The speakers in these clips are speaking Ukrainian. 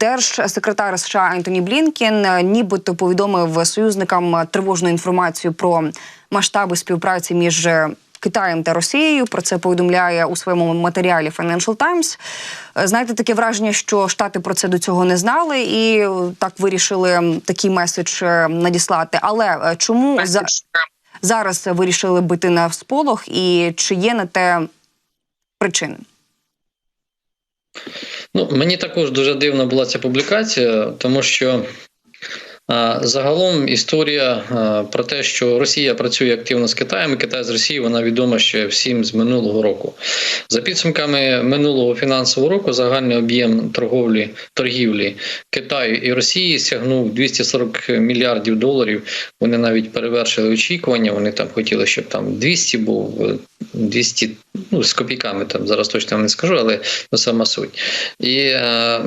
Держсекретар США Ентоні Блінкін е, нібито повідомив союзникам тривожну інформацію про масштаби співпраці між е, Китаєм та Росією. Про це повідомляє у своєму матеріалі Financial Times. Е, Знаєте, таке враження, що Штати про це до цього не знали, і е, так вирішили такий меседж е, надіслати. Але е, чому за зараз вирішили бити на сполох, і чи є на те причини? Ну, мені також дуже дивна була ця публікація, тому що загалом історія про те, що Росія працює активно з Китаєм, і Китай з Росією, вона відома ще всім з минулого року. За підсумками минулого фінансового року, загальний об'єм торговлі торгівлі Китаю і Росії сягнув 240 мільярдів доларів. Вони навіть перевершили очікування. Вони там хотіли, щоб там 200 був. Е, 200, ну з копійками там зараз точно не скажу, але ну, сама суть. І е,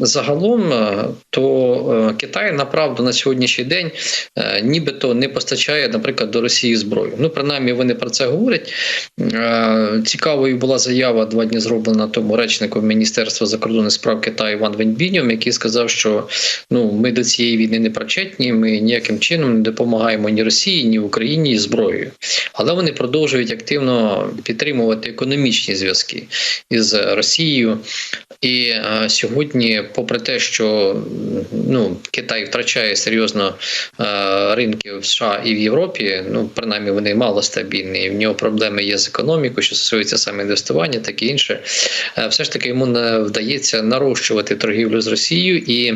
загалом, е, то е, Китай направду на сьогоднішній день е, нібито не постачає, наприклад, до Росії зброю. Ну, принаймні, вони про це говорять. Е, цікавою була заява два дні зроблена тому речнику Міністерства закордонних справ Китаю Іван Венбіньом, який сказав, що ну ми до цієї війни не причетні, ми ніяким чином не допомагаємо ні Росії, ні Україні зброєю. Але вони продовжують активно підтримувати економічні зв'язки із Росією. І е, сьогодні, попри те, що ну Китай втрачає серйозно е, ринки в США і в Європі, ну принаймні вони мало стабільні. В нього проблеми є з економікою, що стосується саме інвестування, так і інше. Е, все ж таки йому не вдається нарощувати торгівлю з Росією і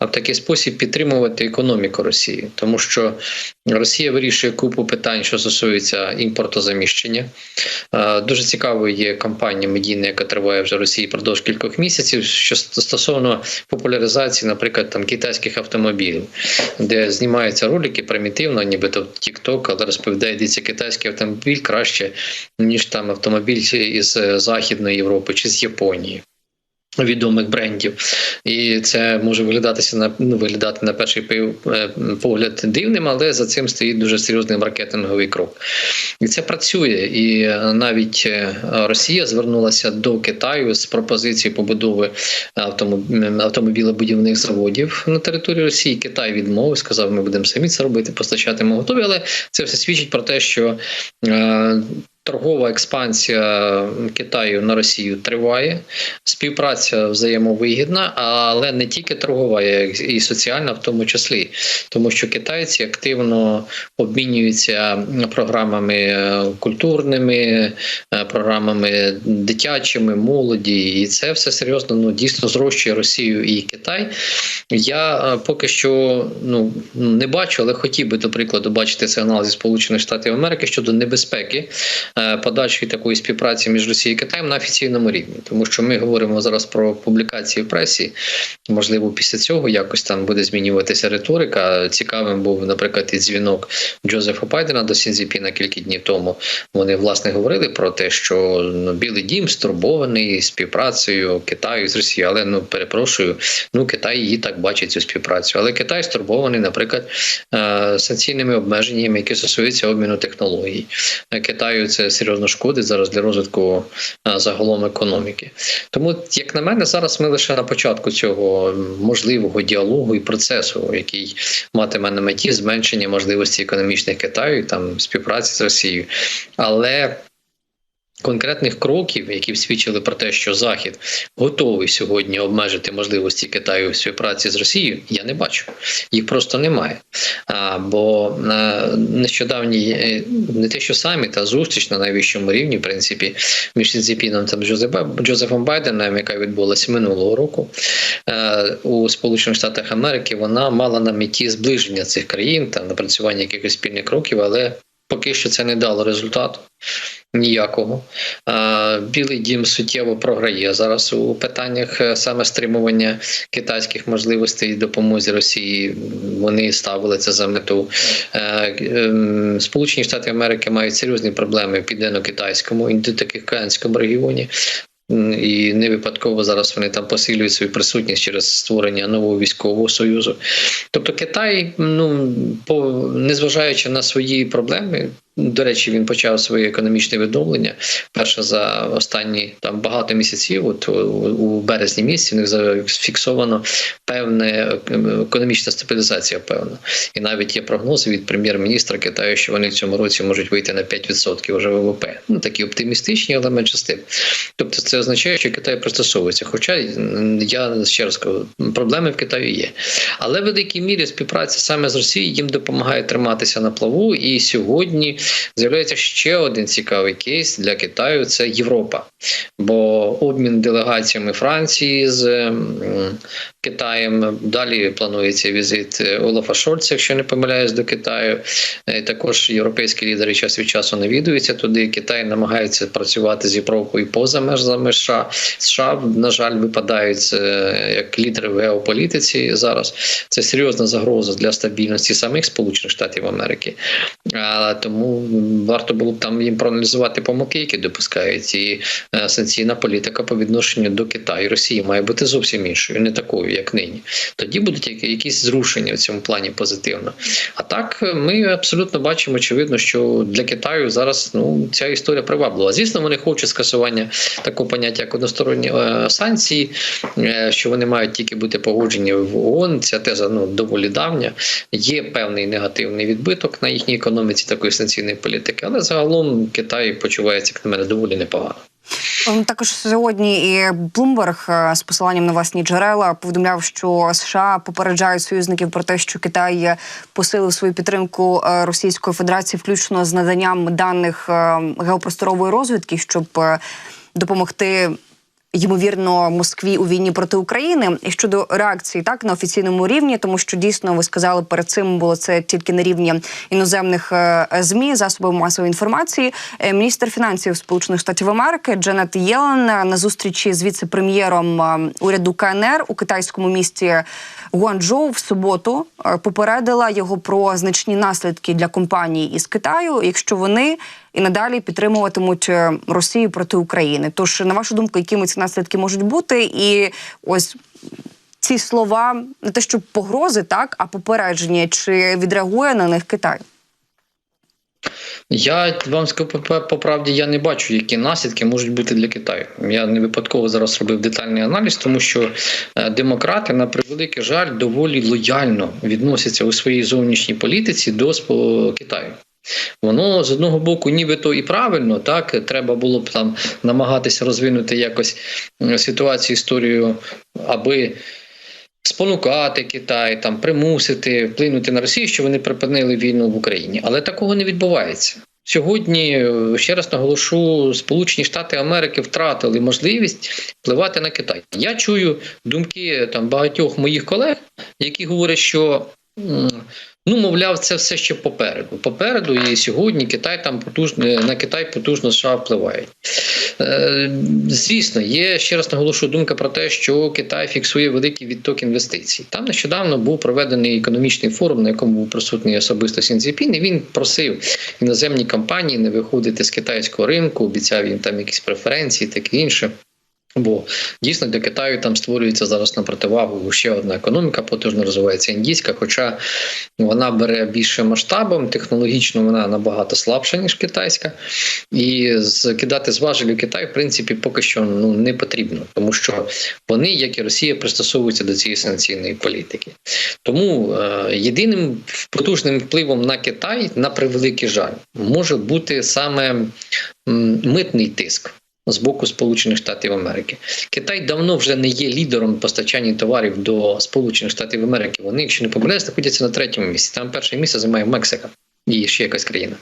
в такий спосіб підтримувати економіку Росії, тому що Росія вирішує купу питань, що стосується імпортозаміщення. Е, Дуже цікавою є кампанія медійна, яка триває вже в Росії продовж кількох місяців, що стосовно популяризації, наприклад, там китайських автомобілів, де знімаються ролики примітивно, нібито TikTok, але розповідає, де китайський автомобіль краще ніж там автомобіль із Західної Європи чи з Японії. Відомих брендів, і це може виглядатися на ну, виглядати на перший е, погляд дивним, але за цим стоїть дуже серйозний маркетинговий крок. І це працює. І навіть е, Росія звернулася до Китаю з пропозицією побудови автомобілебудівних заводів на території Росії. Китай відмовив, сказав, ми будемо самі це робити, постачатимемо готові. Але це все свідчить про те, що е, торгова експансія Китаю на Росію триває. Співпраця взаємовигідна, але не тільки торгова, і соціальна, в тому числі, тому що китайці активно обмінюються програмами е, культурними, е, програмами дитячими, молоді, і це все серйозно ну дійсно зрощує Росію і Китай. Я е, поки що ну не бачу, але хотів би до прикладу бачити сигнал зі Сполучених Штатів Америки щодо небезпеки подальшої такої співпраці між Росією і Китаєм на офіційному рівні, тому що ми говоримо зараз про публікації в пресі. Можливо, після цього якось там буде змінюватися риторика. Цікавим був, наприклад, і дзвінок Джозефа Байдена до Сінзіпіна кілька днів тому. Вони власне говорили про те, що ну, Білий Дім стурбований співпрацею Китаю з Росією. Але ну перепрошую, ну Китай її так бачить цю співпрацю. Але Китай стурбований, наприклад, е, санкційними обмеженнями, які стосуються обміну технологій. Е, Китаю це серйозно шкодить зараз для розвитку загалом економіки. Тому, як на мене, зараз ми лише на початку цього можливого діалогу і процесу, який матиме на меті зменшення можливості економічних Китаю, там співпраці з Росією. Але конкретних кроків, які свідчили про те, що Захід готовий сьогодні обмежити можливості Китаю в співпраці з Росією, я не бачу. Їх просто немає. А, бо е, нещодавній е, не те, що саміт, а зустріч на найвищому рівні, в принципі, між Сінзіпіном та Джозефом Байденом, яка відбулася минулого року е, у Сполучених Штатах Америки, вона мала на меті зближення цих країн та напрацювання якихось спільних кроків, але поки що це не дало результату. Ніякого Білий дім суттєво програє зараз у питаннях е, саме стримування китайських можливостей і допомозі Росії. Вони ставили це за мету. Е, Сполучені Штати Америки мають серйозні проблеми в південно-китайському і до індотихоокеанському регіоні. І не випадково зараз вони там посилюють свою присутність через створення нового військового союзу. Тобто Китай, ну по незважаючи на свої проблеми, До речі, він почав своє економічне відновлення перше за останні там багато місяців. От у, березні місяці в них зафіксовано певне економічна стабілізація. Певна, і навіть є прогнози від прем'єр-міністра Китаю, що вони в цьому році можуть вийти на 5% вже ВВП. Ну такі оптимістичні, але менше з тим. Тобто, це означає, що Китай пристосовується. Хоча я ще раз кажу, проблеми в Китаї є, але в великій мірі співпраця саме з Росією їм допомагає триматися на плаву. І сьогодні з'являється ще один цікавий кейс для Китаю: це Європа. Бо обмін делегаціями Франції з Китаєм далі планується візит Олафа Шольца, якщо не помиляюсь, до Китаю. Е, Також європейські лідери час від часу навідуються туди. Китай намагається працювати з Європою поза межами США. США, на жаль, випадають е, як лідери в геополітиці зараз. Це серйозна загроза для стабільності самих Сполучених Штатів Америки. А, тому варто було б там їм проаналізувати помилки, які допускають. І е, санкційна політика по відношенню до Китаю і Росії має бути зовсім іншою, не такою, як нині. Тоді будуть якісь зрушення в цьому плані позитивно. А так е, ми абсолютно бачимо, очевидно, що для Китаю зараз ну ця історія приваблива. Звісно, вони хочуть скасування такого поняття, як односторонні е, санкції, що вони мають тільки бути погоджені в ООН. Ця теза ну доволі давня. Є певний негативний відбиток на їхній економіці такої санкційної політики, але загалом Китай почувається, як на мене, доволі непогано. Ем, Також сьогодні і Блумберг з посиланням на власні джерела повідомляв, що США попереджають союзників про те, що Китай посилив свою підтримку е, Російської Федерації, включно з наданням даних е, геопросторової розвідки, щоб е, допомогти. Ймовірно, Москві у війні проти України і щодо реакції так на офіційному рівні, тому що дійсно ви сказали перед цим було це тільки на рівні іноземних е, змі засобів масової інформації. Е, Міністр фінансів Сполучених Штатів Америки Дженет Єлен на зустрічі з віце-прем'єром е, уряду КНР у китайському місті Гуанчжоу в суботу попередила його про значні наслідки для компаній із Китаю, якщо вони і надалі підтримуватимуть е, Росію проти України. Тож, на вашу думку, якими ці наслідки можуть бути, і ось ці слова не те, що погрози, так а попередження, чи відреагує на них Китай? Я вам скажу по- правді, я не бачу, які наслідки можуть бути для Китаю. Я не випадково зараз робив детальний аналіз, тому що е, демократи, на превеликий жаль, доволі лояльно відносяться у своїй зовнішній політиці до Китаю. Воно з одного боку, нібито і правильно, так треба було б там намагатися розвинути якось ситуацію, історію, аби спонукати Китай, там примусити вплинути на Росію, що вони припинили війну в Україні. Але такого не відбувається. Сьогодні е, ще раз наголошу, Сполучені Штати Америки втратили можливість впливати на Китай. Я чую думки там багатьох моїх колег, які говорять, що ну, мовляв, це все ще попереду. Попереду і сьогодні Китай там потужно на Китай потужно США впливають. Е, Звісно, є ще раз наголошу думка про те, що Китай фіксує великий відток інвестицій. Там нещодавно був проведений економічний форум, на якому був присутній особисто Сін Цзіпін, і Він просив іноземні компанії не виходити з китайського ринку, обіцяв їм там якісь преференції, таке інше. Бо дійсно для Китаю там створюється зараз на противагу ще одна економіка, потужно розвивається індійська, хоча вона бере більше масштабом, технологічно вона набагато слабша, ніж китайська. І скидати з Китай, в принципі, поки що ну, не потрібно, тому що вони, як і Росія, пристосовуються до цієї санкційної політики. Тому е, єдиним потужним впливом на Китай, на превеликий жаль, може бути саме м, митний тиск. З боку Сполучених Штатів Америки Китай давно вже не є лідером постачання товарів до Сполучених Штатів Америки. Вони, якщо не помиляюсь, знаходяться на третьому місці. Там перше місце займає Мексика і ще якась країна.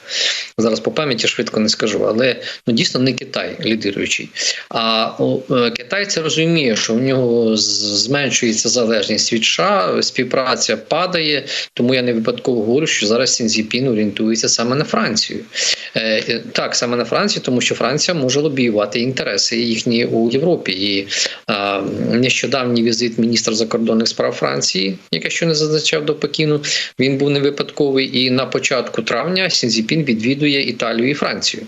Зараз по пам'яті швидко не скажу, але ну дійсно не Китай лідируючий. А е, Китай це розуміє, що в нього зменшується залежність від США, співпраця падає. Тому я не випадково говорю, що зараз Сінзіпін орієнтується саме на Францію. Е, е, так, саме на Францію, тому що Франція може лобіювати інтереси їхні у Європі. І нещодавній візит міністра закордонних справ Франції, яке ще не зазначав до Пекіну, він був не випадковий. І на початку травня Сінзіпін відвідує Італію і Францію.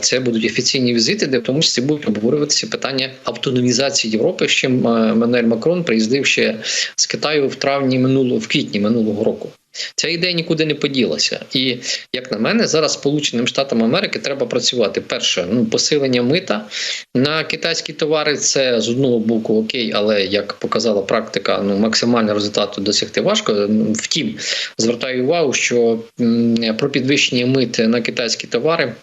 Це будуть офіційні візити, де в тому числі будуть обговорюватися питання автономізації Європи. з чим е, Мануель Макрон приїздив ще з Китаю в травні минулого, в квітні минулого року. Ця ідея нікуди не поділася. І як на мене, зараз Сполученим Штатам Америки треба працювати. Перше, ну посилення мита на китайські товари. Це з одного боку окей, але як показала практика, ну максимально результату досягти важко. Втім, звертаю увагу, що про підвищення мит на китайські товари.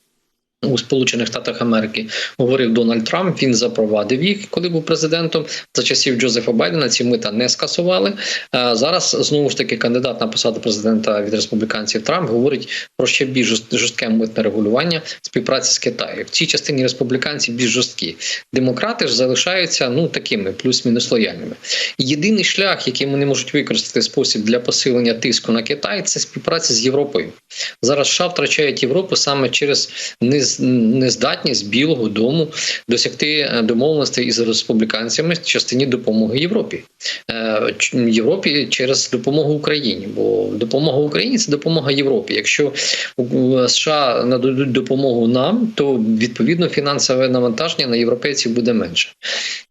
У Сполучених Штатах Америки говорив Дональд Трамп. Він запровадив їх, коли був президентом. За часів Джозефа Байдена ці мита не скасували. А зараз знову ж таки кандидат на посаду президента від республіканців Трамп говорить про ще більш жорстке митне регулювання співпраці з Китаєм. В цій частині республіканці більш жорсткі. Демократи ж залишаються ну такими плюс-мінус лояльними. Єдиний шлях, який вони можуть використати спосіб для посилення тиску на Китай, це співпраця з Європою. Зараз США втрачають Європу саме через нез- нездатність Білого Дому досягти е, домовленостей із республіканцями в частині допомоги Європі. Е, Європі через допомогу Україні, бо допомога Україні це допомога Європі. Якщо США нададуть допомогу нам, то відповідно фінансове навантаження на європейців буде менше.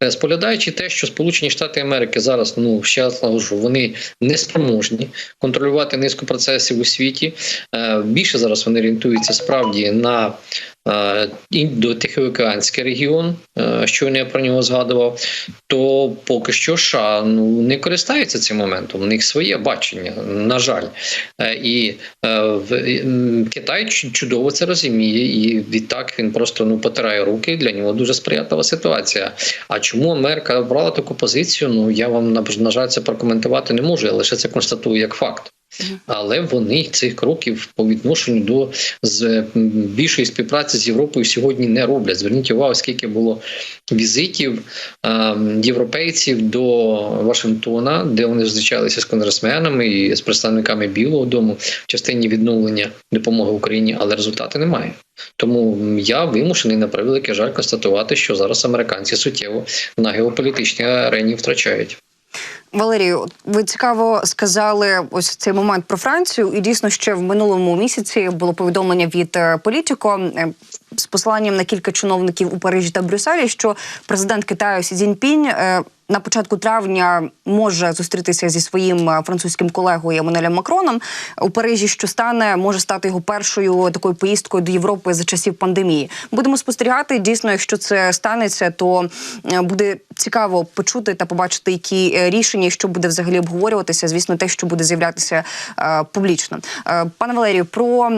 Е, Споглядаючи те, що Сполучені Штати Америки зараз ну ще раз вони не спроможні контролювати низку процесів у світі. Більше зараз вони орієнтуються справді на е, індотихоокеанський регіон, е, що я про нього згадував, то поки що США ну не користаються цим моментом. У них своє бачення, на жаль. Е, І Китай чудово це розуміє, і відтак він просто ну потирає руки. Для нього дуже сприятлива ситуація. А чому Америка обрала таку позицію? Ну я вам на жаль це прокоментувати не можу, я лише це констатую як факт. Але вони цих кроків по відношенню до з більшої співпраці з Європою сьогодні не роблять. Зверніть увагу, скільки було візитів е, європейців до Вашингтона, де вони зустрічалися з конгресменами і з представниками Білого Дому в частині відновлення допомоги Україні, але результати немає. Тому я вимушений на превеликий жаль констатувати, що зараз американці суттєво на геополітичній арені втрачають. Валерію, ви цікаво сказали ось цей момент про Францію, і дійсно ще в минулому місяці було повідомлення від е, політико. Е, з посиланням на кілька чиновників у Парижі та Брюсселі, що президент Китаю Сі Цзіньпінь е, на початку травня може зустрітися зі своїм е, французьким колегою Еммануелем Макроном у Парижі, що стане може стати його першою такою поїздкою до Європи за часів пандемії. Будемо спостерігати. Дійсно, якщо це станеться, то е, буде цікаво почути та побачити, які рішення, що буде взагалі обговорюватися. Звісно, те, що буде з'являтися публічно. Пане Валерію, про.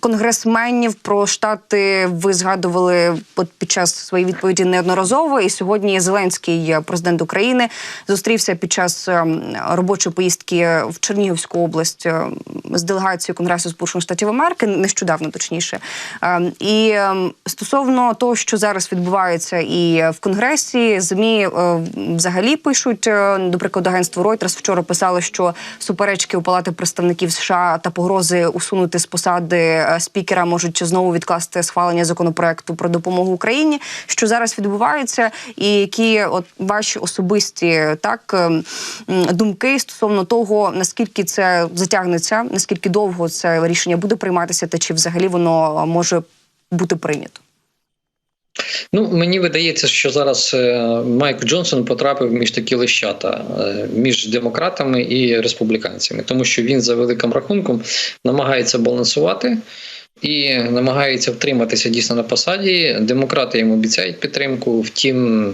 Конгресменів про штати ви згадували під час своєї відповіді неодноразово. І сьогодні Зеленський, е, президент України, зустрівся під час ем, робочої поїздки в Чернігівську область е, з делегацією Конгресу Сполучених Штатів Америки, нещодавно точніше. Ем, І ем, стосовно того, що зараз відбувається, і в Конгресі змі е, взагалі пишуть е, до прикладу агентство Reuters вчора писали, що суперечки у Палати представників США та погрози усунути з посади е, спікера можуть знову відкласти схвалення законопроекту про допомогу Україні. Що зараз відбувається, і які от ваші особисті так ем, думки стосовно того, наскільки це затягнеться, наскільки довго це рішення буде прийматися, та чи взагалі воно е, може бути прийнято? Ну, мені видається, що зараз е, Майк Джонсон потрапив між такі лищата е, між демократами і республіканцями, тому що він за великим рахунком намагається балансувати. І намагається втриматися дійсно на посаді. Демократи йому обіцяють підтримку. Втім,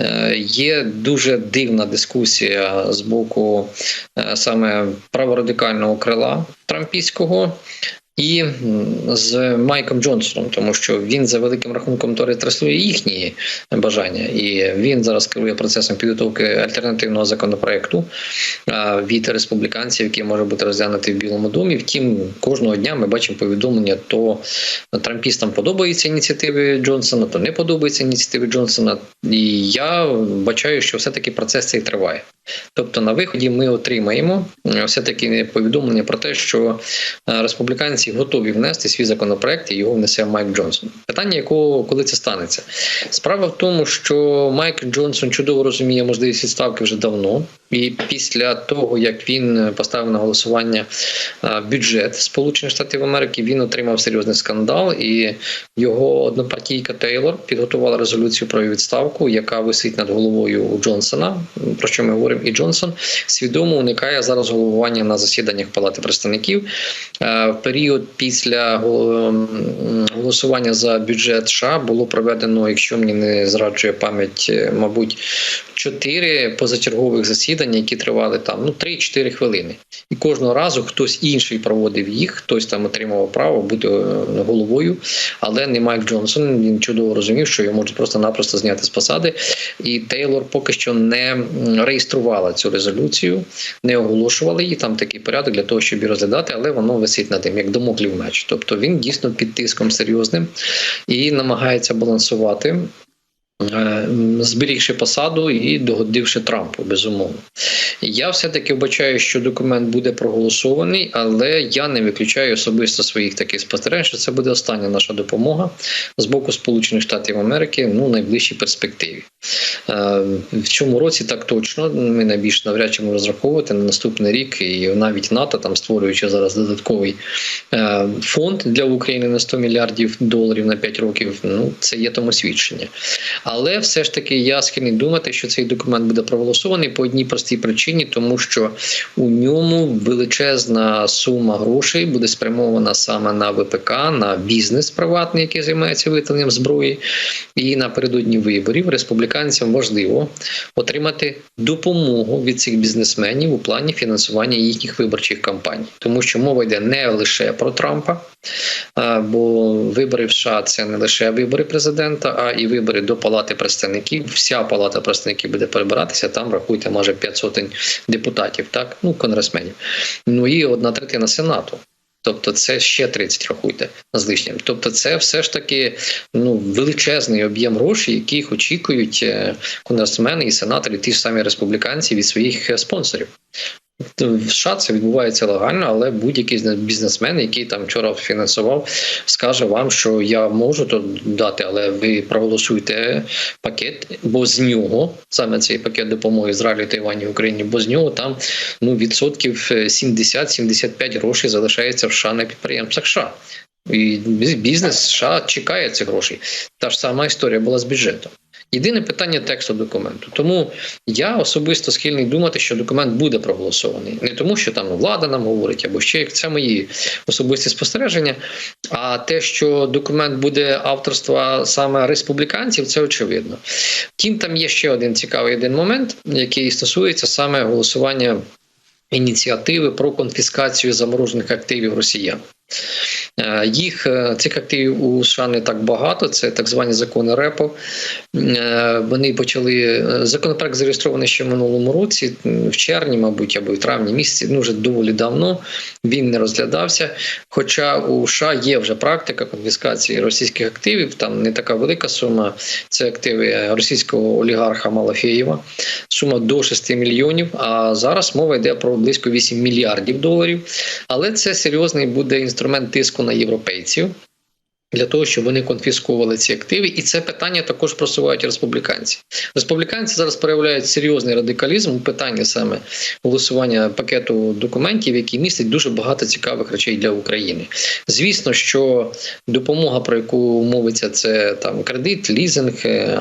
е, є дуже дивна дискусія з боку саме праворадикального крила трампійського. І з Майком Джонсоном, тому що він за великим рахунком то транслює їхні бажання, і він зараз керує процесом підготовки альтернативного законопроекту від республіканців, який може бути розглянутий в Білому домі. Втім, кожного дня ми бачимо повідомлення: то трампістам подобаються ініціативи Джонсона, то не подобаються ініціативи Джонсона. І я бачаю, що все таки процес цей триває. Тобто на виході ми отримаємо е, все-таки повідомлення про те, що е, республіканці готові внести свій законопроект і його внесе Майк Джонсон. Питання, якого коли це станеться? Справа в тому, що Майк Джонсон чудово розуміє можливість відставки вже давно, і після того як він поставив на голосування е, бюджет Сполучених Штатів Америки, він отримав серйозний скандал, і його однопартійка Тейлор підготувала резолюцію про відставку, яка висить над головою Джонсона. Про що ми говоримо? І Джонсон свідомо уникає зараз головування на засіданнях Палати представників. Е, В період після голосування за бюджет США було проведено, якщо мені не зраджує пам'ять, е, мабуть, чотири позачергових засідання, які тривали там ну 3-4 хвилини. І кожного разу хтось інший проводив їх, хтось там отримав право бути е, головою, але не Майк Джонсон. Він чудово розумів, що його можуть просто-напросто зняти з посади. І Тейлор поки що не м, реєструвала цю резолюцію, не оголошувала її. Там такий порядок для того, щоб її розглядати, але воно висить над ним, як домоклів меч. Тобто він дійсно під тиском серйозним і намагається балансувати. е, Зберігши посаду і догодивши Трампу, безумовно. Я все-таки вбачаю, що документ буде проголосований, але я не виключаю особисто своїх таких спостережень, що це буде остання наша допомога з боку Сполучених Штатів Америки ну, найближчій перспективі. Е, В цьому році так точно ми найбільш навряд чи можемо розраховувати на наступний рік, і навіть НАТО, там створюючи зараз додатковий е, фонд для України на 100 мільярдів доларів на 5 років. Ну це є тому свідчення. Але все ж таки я схильний думати, що цей документ буде проголосований по одній простій причині, тому що у ньому величезна сума грошей буде спрямована саме на ВПК, на бізнес приватний, який займається виготовленням зброї, і напередодні виборів республіканцям важливо отримати допомогу від цих бізнесменів у плані фінансування їхніх виборчих кампаній, тому що мова йде не лише про Трампа, бо вибори в США це не лише вибори президента, а і вибори до Палати представників. Вся палата представників буде перебиратися. Там рахуйте майже 5 сотень депутатів, так ну конгресменів. Ну і одна третина сенату. Тобто це ще 30, рахуйте з лишнім. Тобто, це все ж таки ну величезний об'єм грошей, яких очікують е, конгресмени і сенатори, ті ж самі республіканці від своїх е, спонсорів. В США це відбувається легально, але будь-який бізнесмен, який там вчора фінансував, скаже вам, що я можу то дати, але ви проголосуйте пакет, бо з нього саме цей пакет допомоги Ізраїлю, Тайвані, Україні, бо з нього там ну відсотків 70-75 грошей залишається в США на підприємствах США. І бізнес США чекає цих грошей. Та ж сама історія була з бюджетом. Єдине питання тексту документу. Тому я особисто схильний думати, що документ буде проголосований. Не тому, що там влада нам говорить, або ще як це мої особисті спостереження. А те, що документ буде авторства саме республіканців, це очевидно. Втім, там є ще один цікавий один момент, який стосується саме голосування ініціативи про конфіскацію заморожених активів росіян. Е, Їх е, цих активів у США не так багато. Це так звані закони РЕПО. Е, Вони почали е, законопроект зареєстрований ще в минулому році, в червні, мабуть, або в травні місяці. Ну вже доволі давно він не розглядався. Хоча у США є вже практика конфіскації російських активів. Там не така велика сума. Це активи російського олігарха Малафєєва. Сума до 6 мільйонів. А зараз мова йде про близько 8 мільярдів доларів. Але це серйозний буде інструмент тиску на європейців. Для того щоб вони конфісковували ці активи, і це питання також просувають республіканці. Республіканці зараз проявляють серйозний радикалізм у питанні саме голосування пакету документів, які містять дуже багато цікавих речей для України. Звісно, що допомога, про яку мовиться, це там кредит, лізинг, е,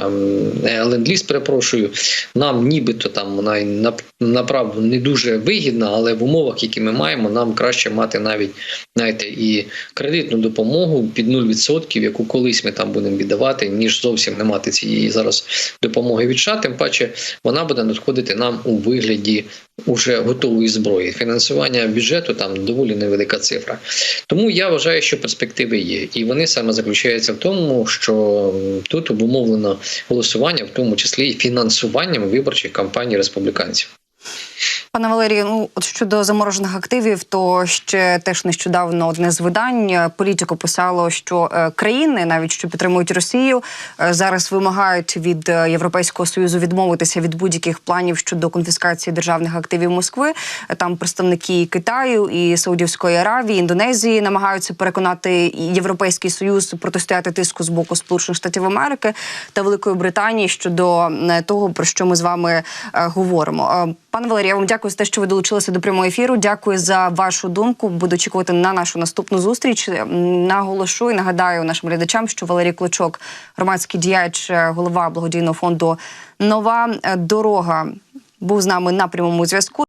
е, ленд-ліз, перепрошую. Нам нібито там вона направду не дуже вигідна, але в умовах, які ми маємо, нам краще мати навіть знаєте, і кредитну допомогу під 0%, яку колись ми там будемо віддавати, ніж зовсім не мати цієї зараз допомоги від США. Тим паче вона буде надходити нам у вигляді уже готової зброї. Фінансування бюджету там доволі невелика цифра. Тому я вважаю, що перспективи є, і вони саме заключаються в тому, що тут обумовлено голосування, в тому числі і фінансуванням виборчих кампаній республіканців. Пане Валерію, ну от щодо заморожених активів, то ще теж нещодавно одне з видань е, політико писало, що е, країни, навіть що підтримують Росію, е, зараз вимагають від Європейського союзу відмовитися від будь-яких планів щодо конфіскації державних активів Москви. Там представники Китаю і Саудівської Аравії, Індонезії намагаються переконати Європейський Союз протистояти тиску з боку Сполучених Штатів Америки та Великої Британії щодо того, про що ми з вами говоримо. Пане Валерію, я вам дякую за те, що ви долучилися до прямого ефіру. Дякую за вашу думку. Буду очікувати на нашу наступну зустріч. Наголошу і нагадаю нашим глядачам, що Валерій Клочок, громадський діяч, е, голова благодійного фонду Нова дорога, був з нами на прямому зв'язку.